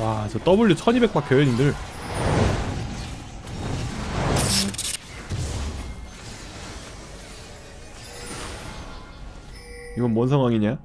와, 저 W 1200 박혀요, 님들. 이건 뭔 상황이냐?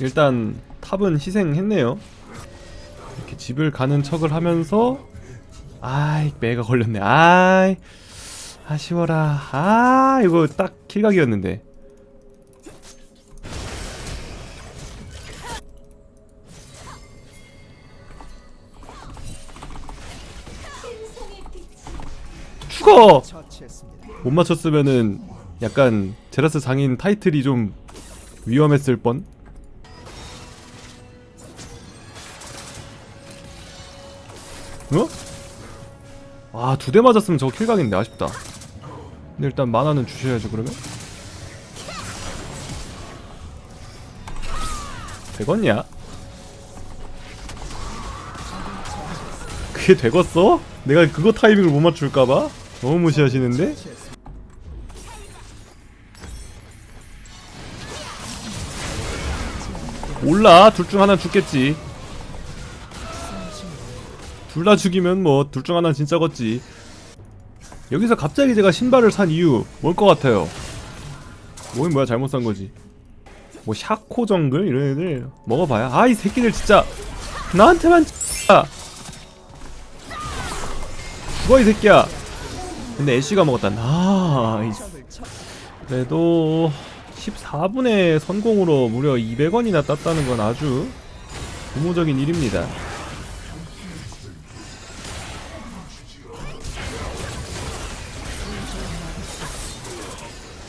일단 탑은 희생했네요. 이렇게 집을 가는 척을 하면서 아이 매가 걸렸네. 아이 아쉬워라. 아 이거 딱 킬각이었는데. 죽어. 못 맞췄으면은 약간 제라스 장인 타이틀이 좀 위험했을 뻔. 어? 아, 두 대 맞았으면 저거 킬각인데 아쉽다. 근데 일단 만화는 주셔야죠, 그러면. 되겠냐? 그게 되겠어? 내가 그거 타이밍을 못 맞출까봐? 너무 무시하시는데? 몰라. 둘 중 하나 죽겠지. 둘 다 죽이면 뭐 둘 중 하나 진짜겠지. 여기서 갑자기 제가 신발을 산 이유 뭘 것 같아요? 뭐긴 뭐야 잘못 산 거지. 뭐 샤코 정글? 이런 애들 먹어봐야. 아 이 새끼들 진짜 나한테만 진짜 죽어 이 새끼야 근데 애쉬가 먹었다 나이스 처 그래도 14분의 선공으로 무려 200원이나 땄다는 건 아주 고무적인 일입니다.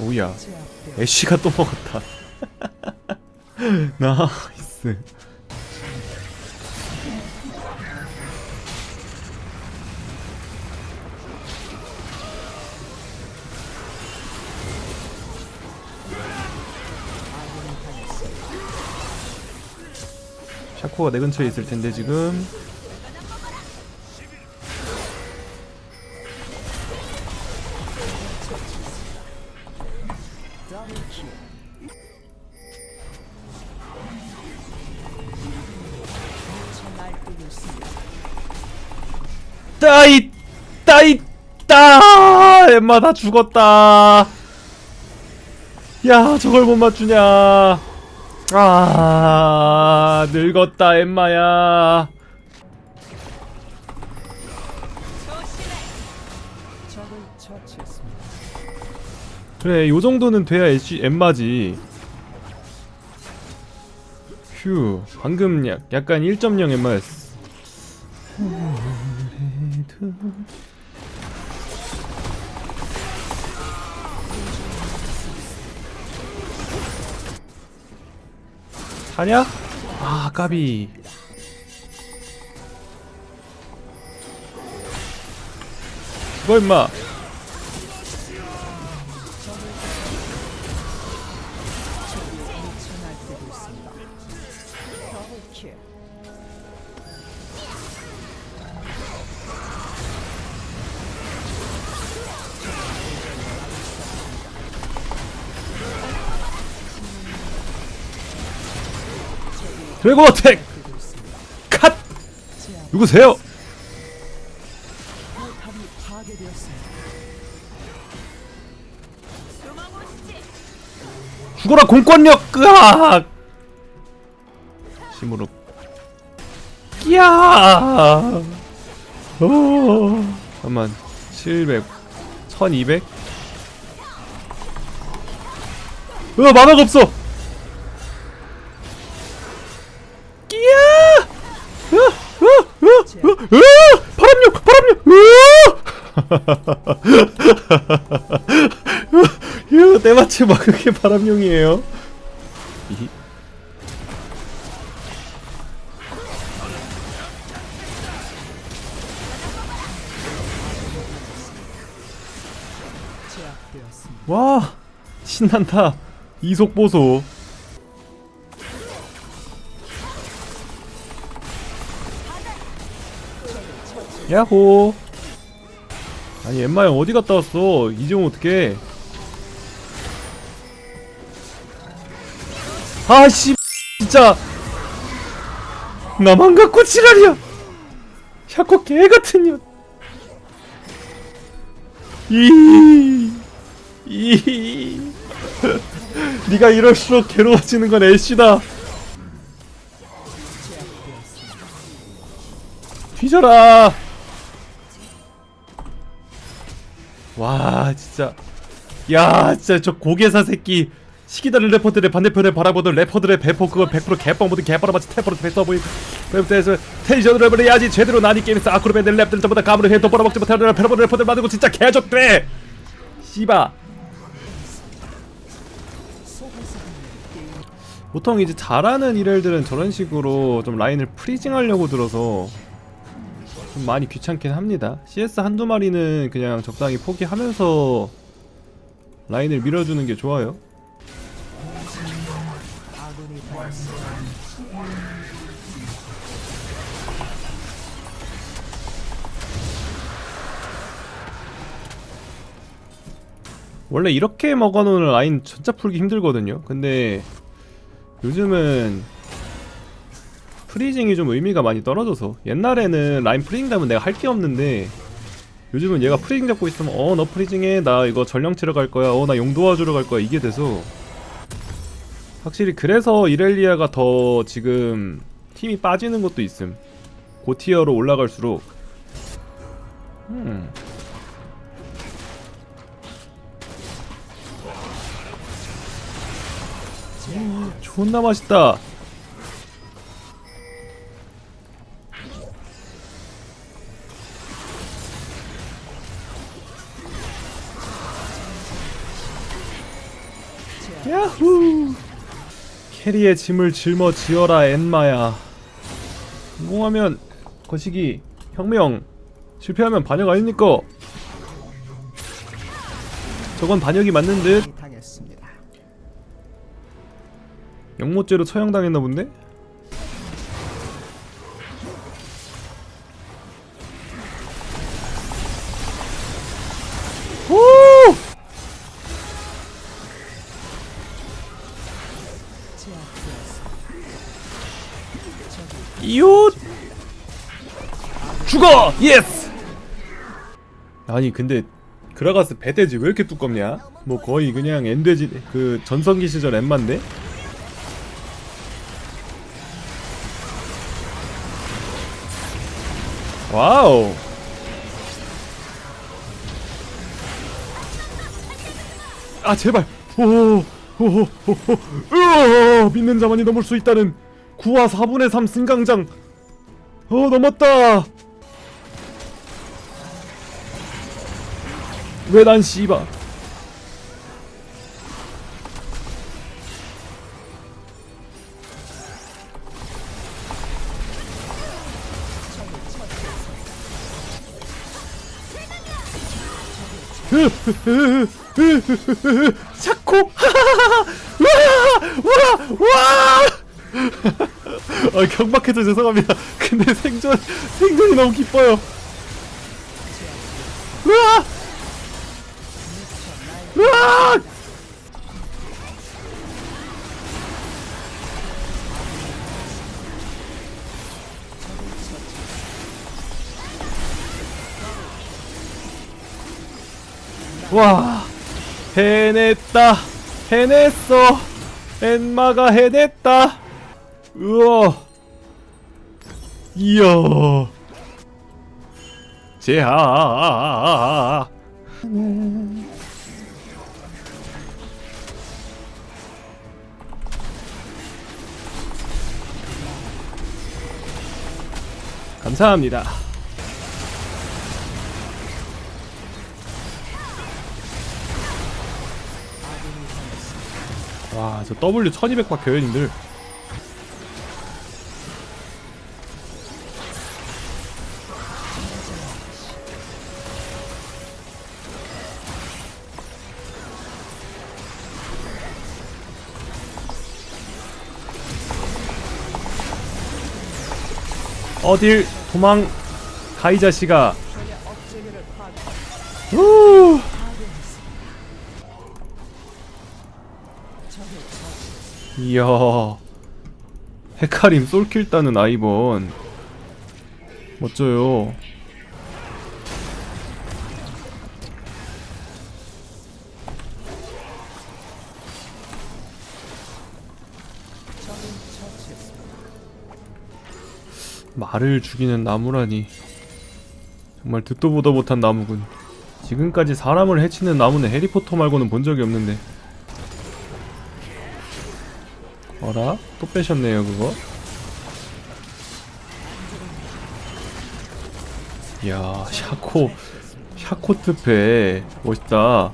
오야, 애쉬가 또 먹었다. 나이스. 샤코가 내 근처에 있을 텐데 지금. 따이 따이 따! 엠마 다 죽었다. 야 저걸 못 맞추냐 아 늙었다 엠마야. 그래 요 정도는 돼야 애쉬 엠마지 휴 방금 약, 약간 1.0 엠마였어 사냐? 아 까비 죽어 임마 드래곤 어택. 컷. 누구세요? 죽어라 공권력! 끄악! 심으로. 끼야! 오 잠만. 700 1200으 만화가 없어 으, 으, 바람력 바람력 으! 이거 때마침 막 그게 바람용이에요. 와 신난다. 이속 보소. 야호. 아니 엠마 형 어디 갔다 왔어? 이제 오면 어떡해? 아씨 진짜 나만 갖고 지랄이야 샤코 개같은 년 이... 이... 네가 이럴수록 괴로워지는 건 애쉬다 뒤져라 와 진짜. 야 진짜 저 고개사 새끼. 시기 다른 래퍼들의 반대편을 바라보던 래퍼들의 배포 그건 100% 개뻥 모든 개빠라마치 태퍼로 됐어 보이 그래서 텐션 랩을 해야지 제대로 나니 게임에서 아크로 밴드 랩들 전부 다 가물을 해도 벌어먹지 못하는 패러본 래퍼들 만들고 진짜 개좋대 씨바. 보통 이제 잘하는 이렐들은 저런 식으로 좀 라인을 프리징하려고 들어서 좀 많이 귀찮긴 합니다. CS 한두 마리는 그냥 적당히 포기하면서 라인을 밀어주는 게 좋아요. 원래 이렇게 먹어놓은 라인 진짜 풀기 힘들거든요. 근데 요즘은 프리징이 좀 의미가 많이 떨어져서. 옛날에는 라인 프리징 잡으면 내가 할 게 없는데 요즘은 얘가 프리징 잡고 있으면 어 너 프리징해. 나 이거 전령 치러 갈 거야. 어 나 용 도와주러 갈 거야. 이게 돼서. 확실히 그래서 이렐리아가 더 지금 팀이 빠지는 것도 있음. 고티어로 올라갈수록. 음. 존나 맛있다. 야후! 캐리의 짐을 짊어지어라 엔마야. 성공하면 거시기 혁명, 실패하면 반역 아닙니까? 저건 반역이 맞는 듯. 당했습니다. 영모죄로 처형당했나 본데? 죽어! 예스! 아니 근데 그라가스 배돼지 왜 이렇게 두껍냐? 뭐 거의 그냥 엔돼지 그 전성기 시절 엠만데? 와우 아 제발 오오오오오 으어 믿는 자만이 넘을 수 있다는 9와 4분의 3 승강장 어 넘었다 왜 난 씨바 샤코? 와와와! 아 경박해서 죄송합니다. 근데 생존 생존이 너무 기뻐요 와. 해냈다. 해냈어. 엔마가 해냈다. 우와. 이야. 제하. 감사합니다 저 W 1200 박혀요 님들 어딜 도망 가이 자식아 전의 억제기를 파괴. 우 이야 헤카림 솔킬 따는 아이번. 멋져요. 말을 죽이는 나무라니. 정말 듣도 보도 못한 나무군. 지금까지 사람을 해치는 나무는 해리포터 말고는 본 적이 없는데 어라? 또 빼셨네요 그거 이야 샤코 샤코 트페 멋있다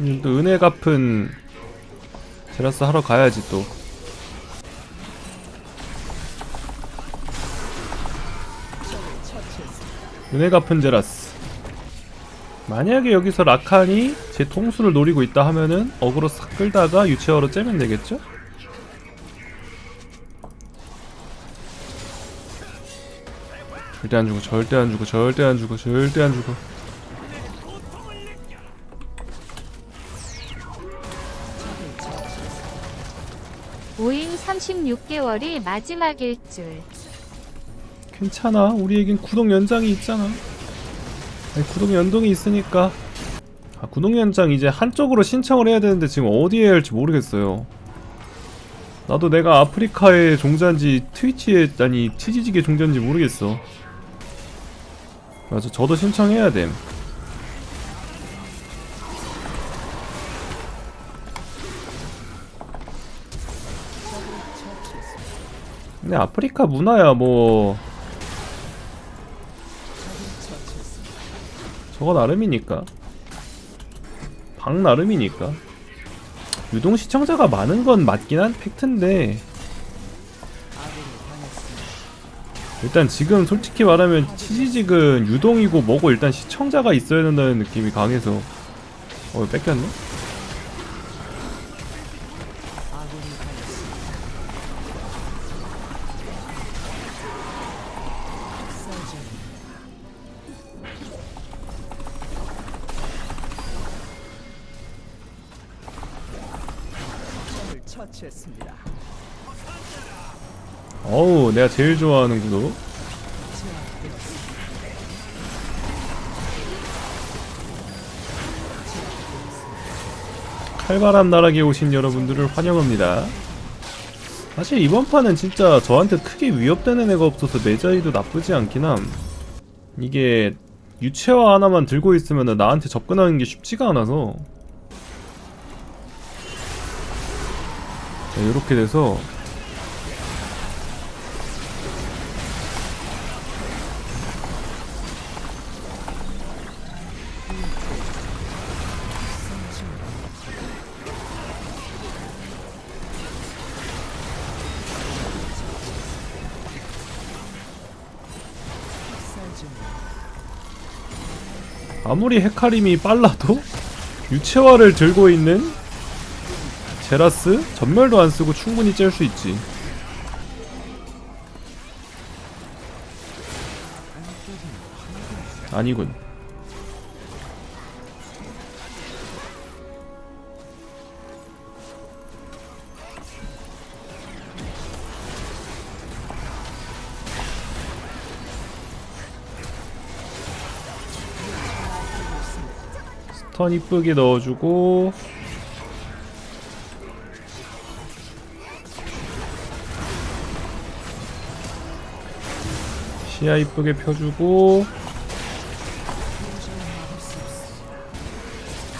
음, 또 은혜 갚은 제라스 하러 가야지 또. 은혜 갚은 제라스 만약에 여기서 라칸이 제 통수를 노리고 있다 하면은 어그로 싹 끌다가 유체화로 째면 되겠죠? 절대 안 주고 절대 안 주고 절대 안 주고 절대 안 처치했습니다. 5인 36개월이 마지막일 줄. 괜찮아. 우리에겐 구독 연장이 있잖아. 아니, 구독 연동이 있으니까. 아 구독 연장 이제 한쪽으로 신청을 해야 되는데 지금 어디에 할지 모르겠어요. 나도 내가 아프리카의 종자인지 트위치에 아니 치지직의 종자인지 모르겠어 맞아 저도 신청해야 됨. 근데 아프리카 문화야 뭐. 저거 나름이니까 방 나름이니까 유동 시청자가 많은 건 맞긴 한 팩트인데 일단 지금 솔직히 말하면 치지직은 유동이고 뭐고 일단 시청자가 있어야 된다는 느낌이 강해서 어 뺏겼네? 내가 제일 좋아하는 구도. 칼바람 나락에 오신 여러분들을 환영합니다. 사실 이번 판은 진짜 저한테 크게 위협되는 애가 없어서 메자이도 나쁘지 않긴 함. 이게 유체화 하나만 들고 있으면 나한테 접근하는 게 쉽지가 않아서. 자, 이렇게 돼서 아무리 헤카림이 빨라도 유체화를 들고 있는 제라스 전멸도 안 쓰고 충분히 짤 수 있지. 아니군. 턴 이쁘게 넣어주고. 시야 이쁘게 펴주고.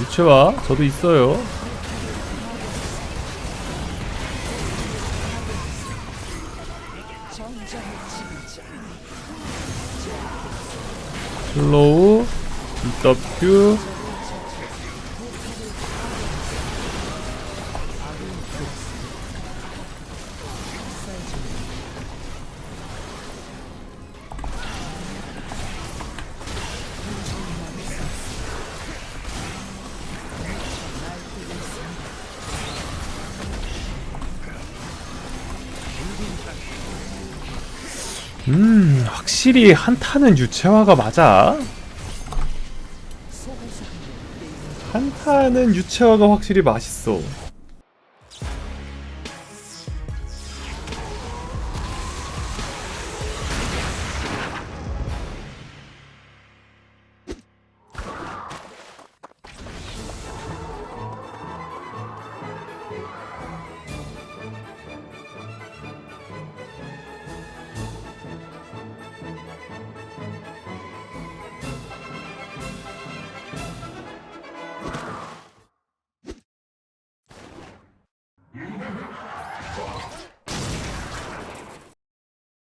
유채화 저도 있어요. 슬로우 EW 음 확실히 한타는 유채화가 맞아. 한타는 유채화가 확실히 맛있어